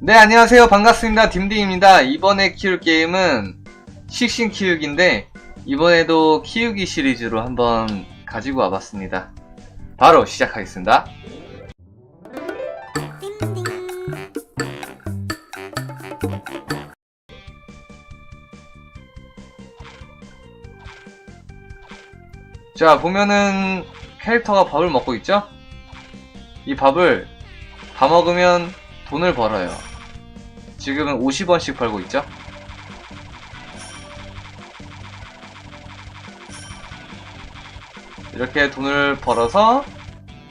네, 안녕하세요. 반갑습니다. 딤dim입니다. 이번에 키울 게임은 식신 키우기인데, 이번에도 키우기 시리즈로 한번 가지고 와봤습니다. 바로 시작하겠습니다. 자, 보면은 캐릭터가 밥을 먹고 있죠? 이 밥을 다 먹으면 돈을 벌어요. 지금은 50원씩 벌고 있죠? 이렇게 돈을 벌어서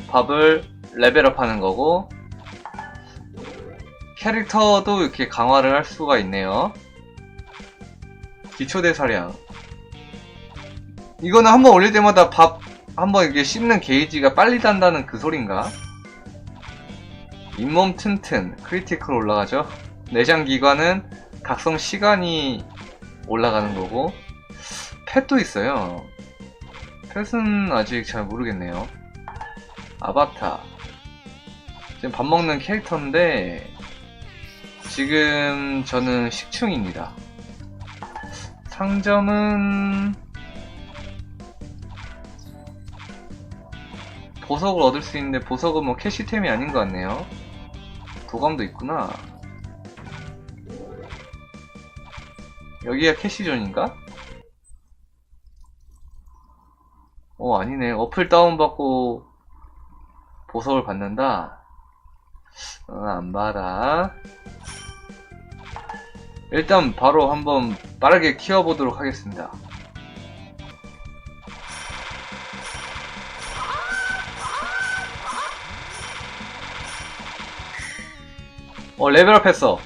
밥을 레벨업 하는 거고, 캐릭터도 이렇게 강화를 할 수가 있네요. 기초대사량. 이거는 한번 올릴 때마다 밥 한번 이렇게 씹는 게이지가 빨리 단다는 그 소린가? 잇몸 튼튼, 크리티컬 올라가죠. 내장 기관은 각성 시간이 올라가는 거고, 펫도 있어요. 펫은 아직 잘 모르겠네요. 아바타. 지금 밥 먹는 캐릭터인데, 지금 저는 식충입니다. 상점은, 보석을 얻을 수 있는데 보석은 뭐 캐시템이 아닌 것 같네요. 도감도 있구나. 여기가 캐시존인가? 어, 아니네. 어플 다운받고 보석을 받는다? 어, 안 봐라. 일단 바로 한번 빠르게 키워보도록 하겠습니다. 어, 레벨업 했어.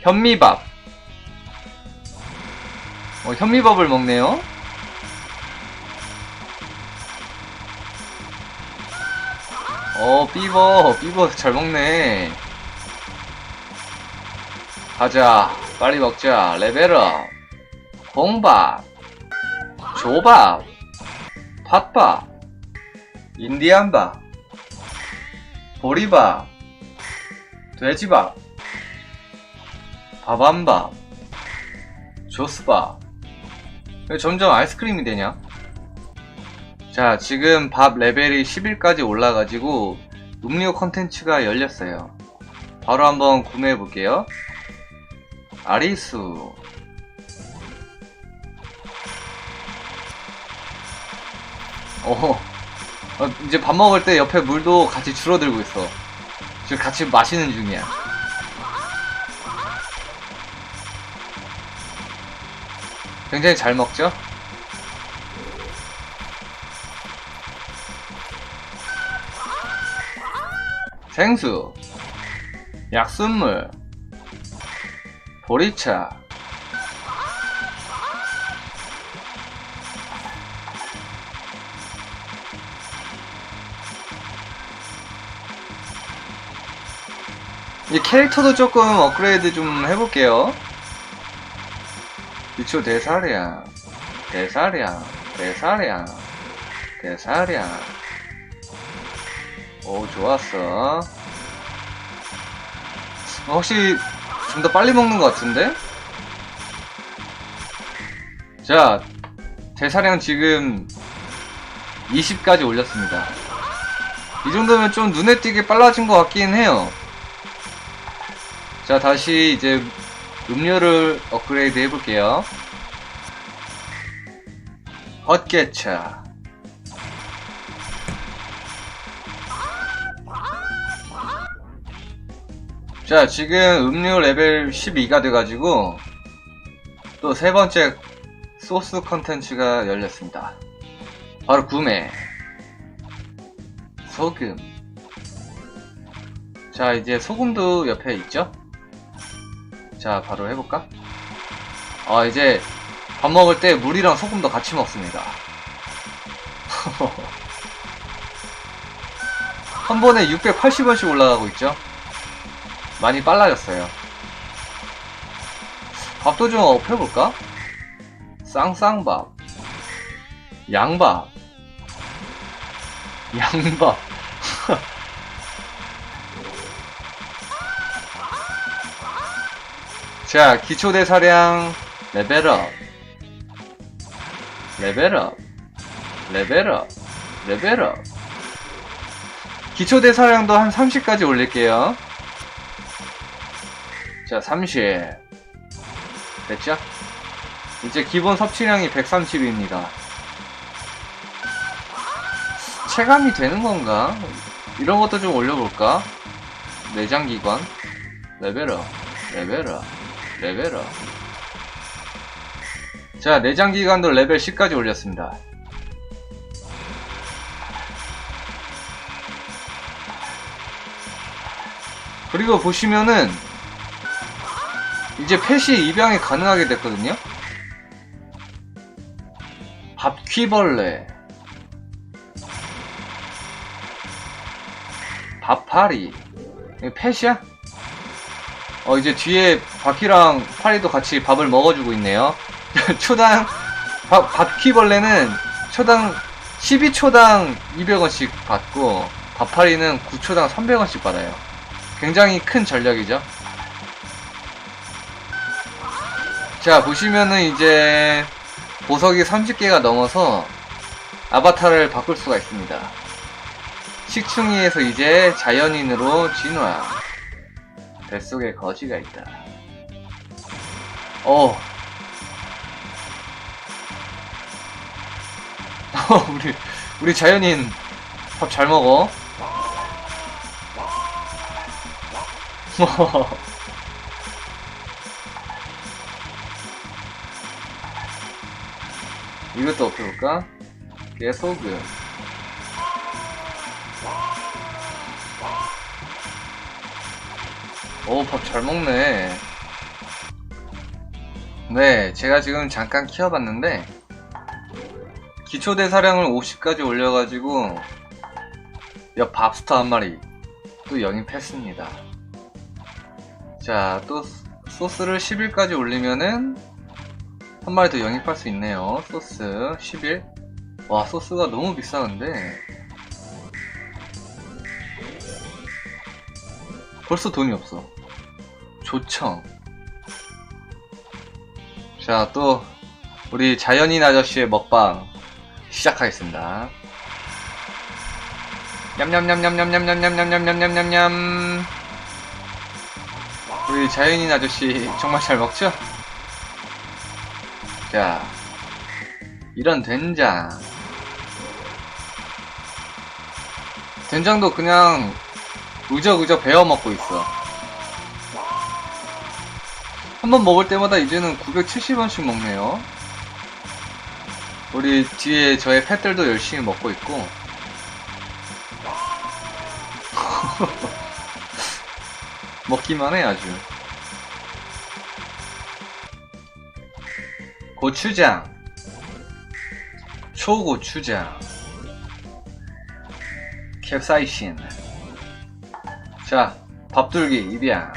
현미밥. 어, 현미밥을 먹네요. 어, 삐버. 삐버 잘 먹네. 가자. 빨리 먹자. 레벨업. 공밥. 조밥. 팥밥. 인디안밥. 보리밥. 돼지밥. 밥한밥. 조스밥. 왜 점점 아이스크림이 되냐? 자, 지금 밥 레벨이 10일까지 올라가지고 음료 컨텐츠가 열렸어요. 바로 한번 구매해 볼게요. 아리수. 어, 어, 이제 밥 먹을 때 옆에 물도 같이 줄어들고 있어. 지금 같이 마시는 중이야. 굉장히 잘 먹죠? 생수, 약순물, 보리차, 이 캐릭터도 조금 업그레이드 좀 해볼게요. 기초 대사량, 대사량, 대사량, 대사량. 오, 좋았어. 어, 혹시 좀더 빨리 먹는 것 같은데? 자, 대사량 지금 20까지 올렸습니다. 이 정도면 좀 눈에 띄게 빨라진 것 같긴 해요. 자, 다시 이제 음료를 업그레이드 해볼게요. 헛개차. 자, 지금 음료 레벨 12가 돼가지고 또 세 번째 소스 컨텐츠가 열렸습니다. 바로 구매. 소금. 자, 이제 소금도 옆에 있죠? 자, 바로 해볼까? 아, 이제 밥 먹을 때 물이랑 소금도 같이 먹습니다. 한 번에 680원씩 올라가고 있죠? 많이 빨라졌어요. 밥도 좀 업해볼까? 쌍쌍밥. 양밥. 양밥. 자, 기초대사량 레벨업. 레벨업. 레벨업. 레벨업. 기초대사량도 한 30까지 올릴게요. 자, 30. 됐죠? 이제 기본 섭취량이 130입니다. 체감이 되는 건가? 이런 것도 좀 올려볼까? 내장기관. 레벨업. 레벨업. 레벨업. 자, 내장기관도 레벨 10까지 올렸습니다. 그리고 보시면은 이제 펫이 입양이 가능하게 됐거든요. 밥퀴벌레, 밥파리, 펫이야? 어 이제 뒤에 바퀴랑 파리도 같이 밥을 먹어주고 있네요. 초당 밥, 밥퀴벌레는 초당 12초당 200원씩 받고 밥파리는 9초당 300원씩 받아요. 굉장히 큰 전략이죠. 자, 보시면은 이제 보석이 30개가 넘어서 아바타를 바꿀 수가 있습니다. 식충이에서 이제 자연인으로 진화. 뱃속에 거지가 있다. 어. 우리, 우리 자연인 밥 잘 먹어. 이것도 엎혀볼까? 깨소금 오, 밥 잘 먹네. 네, 제가 지금 잠깐 키워봤는데, 기초대 사량을 50까지 올려가지고, 옆 밥스터 한 마리, 또 영입했습니다. 자, 또 소스를 11까지 올리면은 한 마리 더 영입할 수 있네요. 소스 11. 와, 소스가 너무 비싸는데 벌써 돈이 없어. 조청. 자, 또 우리 자연인 아저씨의 먹방 시작하겠습니다. 냠냠냠냠냠냠냠냠냠냠냠냠냠 우리 자연인 아저씨 정말 잘 먹죠? 자, 이런 된장. 된장도 그냥 의적의적 베어 먹고 있어. 한 번 먹을 때마다 이제는 970원씩 먹네요. 우리 뒤에 저의 펫들도 열심히 먹고 있고. 먹기만 해 아주. 고추장, 초고추장, 캡사이신. 자, 밥둘기 입양.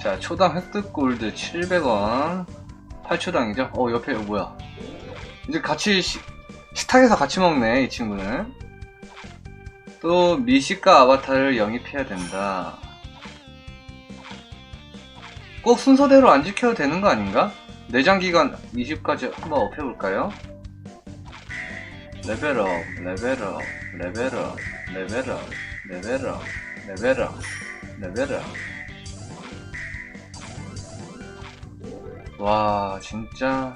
자, 초당 획득 골드 700원. 8초당이죠? 어, 옆에 이거 뭐야? 이제 같이 시, 식탁에서 같이 먹네, 이 친구는. 또 미식가 아바타를 영입해야 된다. 꼭 순서대로 안 지켜도 되는 거 아닌가? 내장기간 20까지 한번 업해볼까요? 레벨업, 레벨업, 레벨업, 레벨업, 레벨업, 레벨업, 레벨업. 와, 진짜.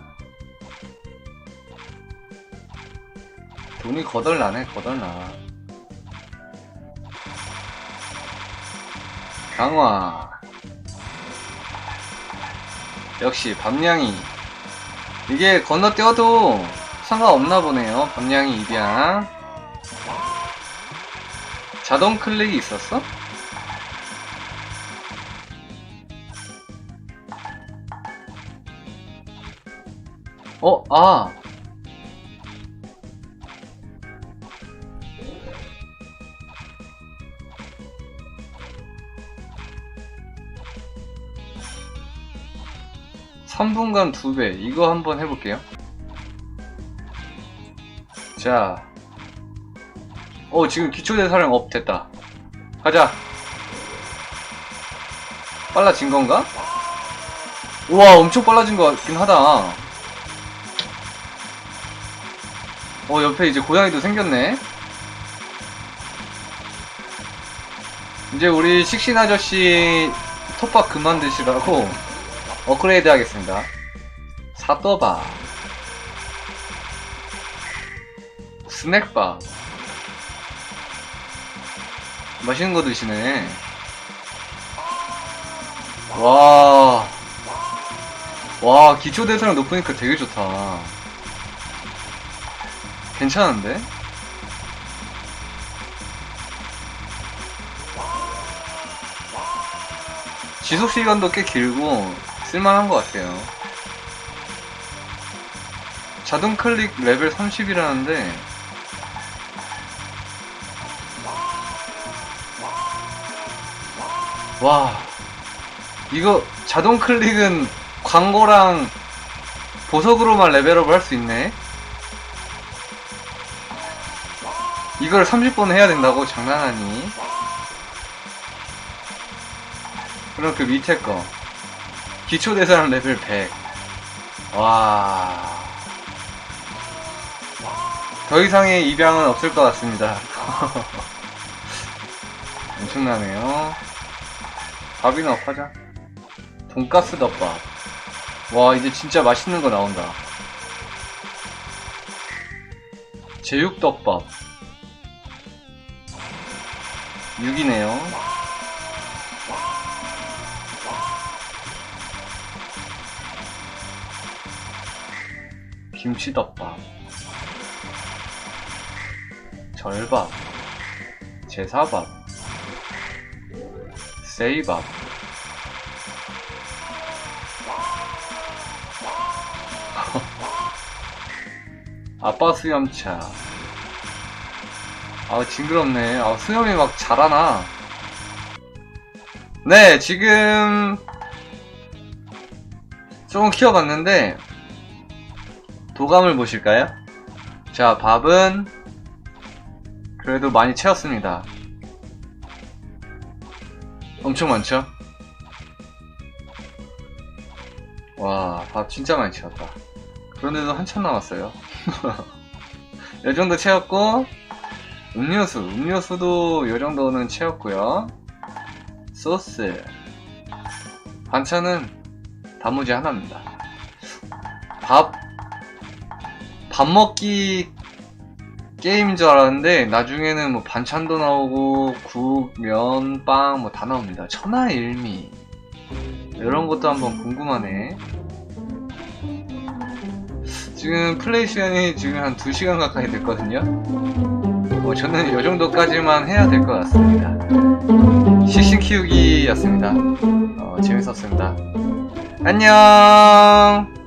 돈이 거덜나네, 거덜나. 강화. 역시 밤냥이 이게 건너뛰어도 상관없나 보네요 밤냥이 입양 자동 클릭이 있었어? 어? 아 3분간 2배. 이거 한번 해볼게요. 자. 어, 지금 기초대사량 업 됐다. 가자. 빨라진 건가? 우와, 엄청 빨라진 것 같긴 하다. 어, 옆에 이제 고양이도 생겼네. 이제 우리 식신 아저씨 톱밥 그만 드시라고 업그레이드 하겠습니다. 사또밥. 스낵밥. 맛있는 거 드시네. 와. 와, 기초 대사량 높으니까 되게 좋다. 괜찮은데? 지속 시간도 꽤 길고 쓸만한 것 같아요. 자동 클릭 레벨 30이라는데 와 이거 자동 클릭은 광고랑 보석으로만 레벨업을 할 수 있네 이걸 30번 해야 된다고? 장난하니? 그럼 그 밑에 거 기초 대사량 레벨 100 와. 더 이상의 입양은 없을 것 같습니다. 엄청나네요. 밥이나 파자. 돈가스 덮밥. 와, 이제 진짜 맛있는 거 나온다. 제육 덮밥. 6이네요. 김치덮밥. 절밥. 제사밥. 세이밥. 아빠 수염차. 아, 징그럽네. 아, 수염이 막 자라나. 네, 지금, 조금 키워봤는데, 도감을 보실까요? 자, 밥은, 그래도 많이 채웠습니다. 엄청 많죠? 와, 밥 진짜 많이 채웠다. 그런데도 한참 남았어요. 이 정도 채웠고, 음료수, 음료수도 이 정도는 채웠고요. 소스, 반찬은 단무지 하나입니다. 밥, 밥 먹기 게임인 줄 알았는데, 나중에는 뭐 반찬도 나오고, 국, 면, 빵, 뭐 다 나옵니다. 천하일미. 이런 것도 한번 궁금하네. 지금 플레이 시간이 지금 한 2시간 가까이 됐거든요. 어, 저는 이 정도까지만 해야 될 것 같습니다. 시신 키우기였습니다. 어, 재밌었습니다. 안녕!